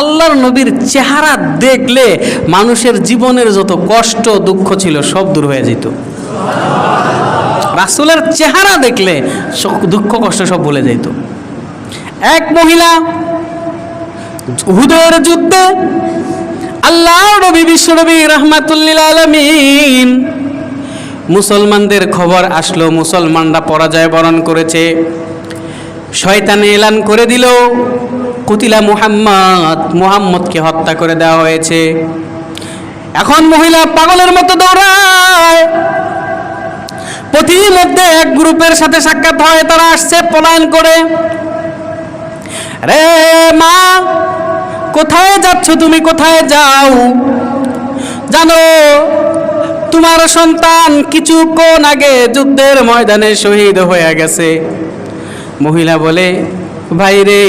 আল্লাহর নবীর চেহারা দেখলে মানুষের জীবনের যত কষ্ট, দুঃখ ছিল সব দূর হয়ে যেত। রাসুলের চেহারা দেখলে দুঃখ, কষ্ট সব ভুলে যেত। এক মহিলা উহুদের যুদ্ধে আল্লাহ নবী বিশ্বনবী রহমাতুল্লিল আলমিন মুসলমানদের খবর আসলো, মুসলমানরা পরাজয় বরণ করেছে। শয়তানে এলান করে দিল। কুতিলা মুহাম্মদ, মুহাম্মদকে হত্যা করে দেওয়া হয়েছে। এখন মহিলা পাগলের মতো দৌড়ায়। প্রতিমধ্যে এক গ্রুপের সাথে সাক্ষাৎ হয়, তারা আসছে পলায়ন করে। রে মা, কোথায় যাচ্ছ তুমি? কোথায় যাও? জানো, তোমার সন্তান কিছুক্ষণ আগে যুদ্ধের ময়দানে শহীদ হয়ে গেছে। মহিলা বলে, ভাই রে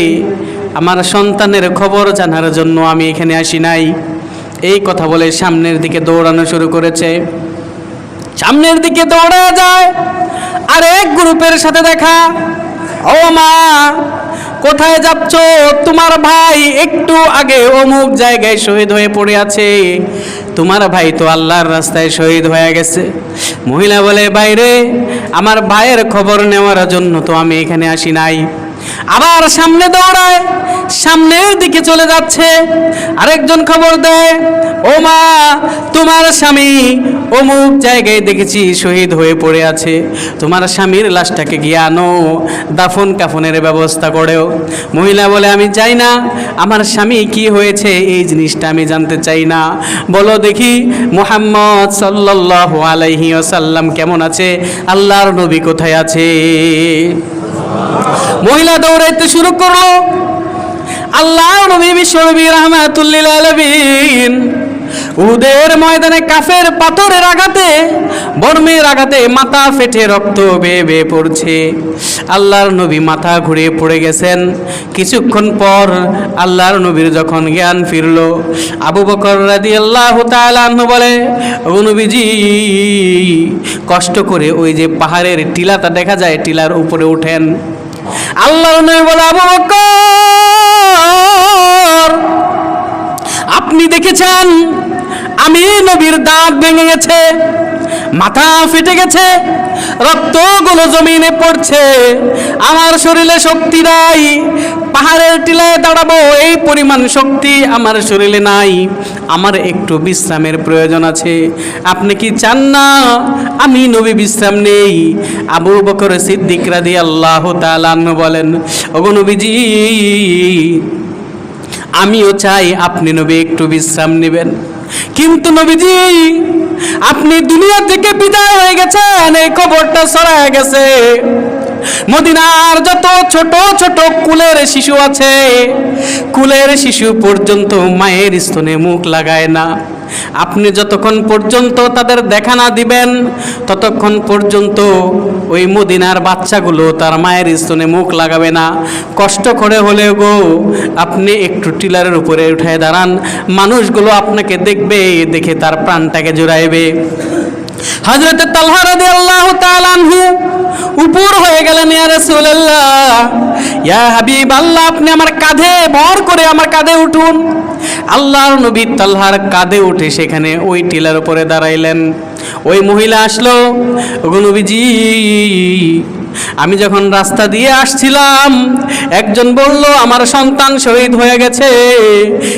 আমার সন্তানের খবর জানার জন্য আমি এখানে আসি নাই। এই কথা বলে সামনের দিকে দৌড়ানো শুরু করেছে। সামনের দিকে দৌড়া যায়। আর এক গ্রুপের সাথে দেখা। ও মা, কোথায় যাচ্ছ? তোমার ভাই একটু আগে অমুক জায়গায় শহীদ হয়ে পড়ে আছে। তোমার ভাই তো আল্লাহর রাস্তায় শহীদ হয়ে গেছে। মহিলা বলে বাইরে আমার ভাইয়ের খবর নেওয়ার জন্য তো আমি এখানে আসি নাই। আবার সামনে দৌড়ায়, সামনের দিকে চলে যাচ্ছে। আরেকজন খবর দেয়, ও মা, তোমার স্বামী অমুক জায়গায় দেখেছি শহীদ হয়ে পড়ে আছে। তোমার স্বামীর লাশটাকে গিয়ে আনো, দাফন কাফনের ব্যবস্থা করেও। মহিলা বলে, আমি চাই না, আমার স্বামী কি হয়েছে এই জিনিসটা আমি জানতে চাই না। বলো দেখি, মোহাম্মদ সাল্লাল্লাহু আলাইহি ওয়াসাল্লাম কেমন আছে? আল্লাহর নবী কোথায় আছে? মহিলা দৌড়াইতে শুরু করল। আল্লাহ নবী বিশ্বনবী রহমাতুল্লিল আলমিন। উদের ময়দানে কাফের পাথরের আঘাতে বর্মের আঘাতে মাথা ফেটে রক্ত বেয়ে বেয়ে পড়ছে। আল্লাহর নবী মাথা ঘুরে পড়ে গেছেন। কিছুক্ষণ পর আল্লাহর নবীর যখন জ্ঞান ফিরল, আবু বকর রাদি আল্লাহ তালু বলে, ও নবীজি, কষ্ট করে ওই যে পাহাড়ের টিলাটা দেখা যায়, টিলার উপরে ওঠেন আল্লাহর নবী বলে, আবু বকর আপনি দেখেছেন? আমি নবীর দাঁত ভেঙে গেছে, মাথা ফেটে গেছে, রক্তগুলো জমিনে পড়ছে, আমার শরীরে শক্তি নাই, পাহাড়ের টিলায় দাঁড়াবো, এই পরিমাণ শক্তি আমার শরীরে নাই, আমার একটু বিশ্রামের প্রয়োজন আছে। আপনি কি চান না? আমি নবী বিশ্রাম নেই। আবু বকর সিদ্দিক রাদি আল্লাহ তালান্ন বলেন, ওগো নবীজি আমিও চাই আপনি নবী একটু বিশ্রাম নেবেন। কিন্তু নবীজি, আপনি দুনিয়া থেকে বিদায় হয়ে গেছেন, এই খবরটা সরা গেছে। মদিনার যত ছোট ছোট কুলের শিশু আছে, কুলের শিশু পর্যন্ত মায়ের স্তনে মুখ লাগায় না। আপনি যতক্ষণ পর্যন্ত তাদের দেখা না দিবেন, ততক্ষণ পর্যন্ত ওই মদিনার বাচ্চাগুলো তার মায়ের স্তনে মুখ লাগাবে না। কষ্ট করে হলেও গো, আপনি একটু টিলারের উপরে উঠে দাঁড়ান। মানুষগুলো আপনাকে দেখবে, দেখে তার প্রাণটাকে জোড়াইবে। হজরত তালহা রাদি আল্লাহ তালানহু উপর হয়ে গেলেন, ইয়া রাসূলুল্লাহ, ইয়া হাবিব আল্লাহ আপনি আমার কাঁধে ভর করে আমার কাঁধে উঠুন। আল্লাহর নবী তালহার কাঁধে উঠে সেখানে ওই টিলার উপরে দাঁড়াইলেন। ওই মহিলা আসলো, ওগো নবীজি, আমি যখন রাস্তা দিয়ে আসছিলাম, একজন বলল, আমার সন্তান শহীদ হয়ে গেছে,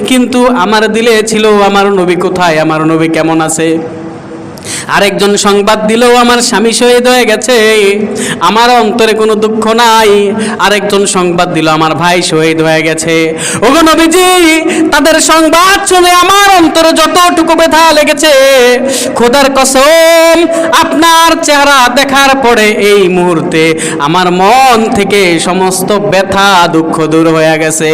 কিন্তু আমার দিলে ছিল, আমার নবী কোথায়? আমার নবী কেমন আছে? আরেকজন সংবাদ দিলেও আমার স্বামী শহীদ হয়ে গেছে। আমার অন্তরে কোনো দুঃখ নাই। আরেকজন সংবাদ দিল, আমার ভাই শহীদ হয়ে গেছে। ওগো নবীজি, তাদের সংবাদ শুনে আমার অন্তরে যতটুকু ব্যথা লেগেছে, খোদার কসম, আপনার চেহারা দেখার পরে এই মুহূর্তে আমার মন থেকে সমস্ত ব্যথা, দুঃখ দূর হয়ে গেছে।